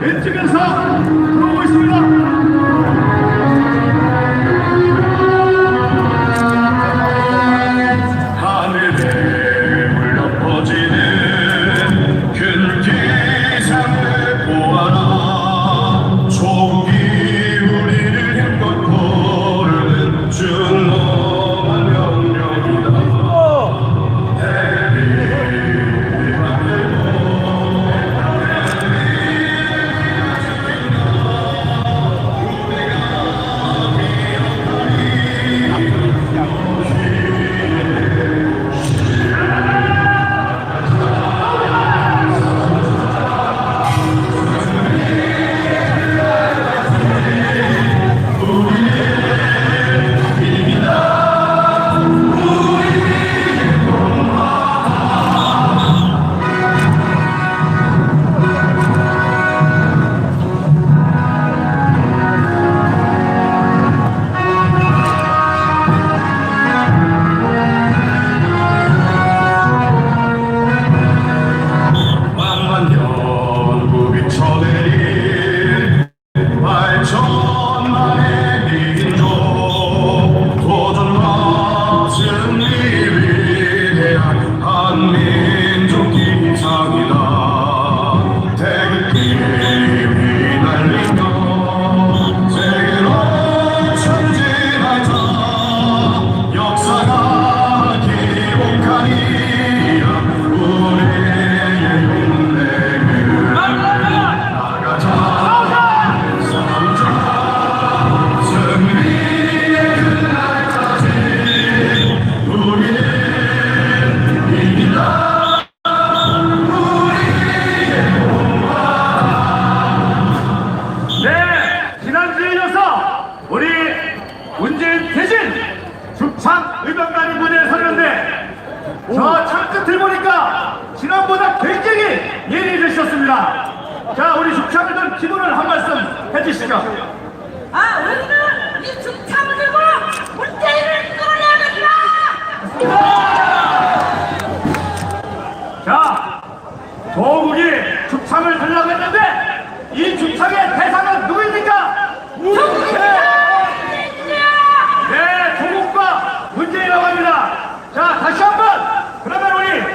왼쪽에서 들어오고 있습니다. 창 의병단이 무대에 서는데 저창 끝을 보니까 지난보다 굉장히 예리해지셨습니다. 자 우리 중창들 기분을 한 말씀 해주시죠. 아 우리는 이 중창을 들고 문재인을 끌어내야 된다. 자 조국이 중창을 들려고 했는데 이 중창의 대상 자, 다시 한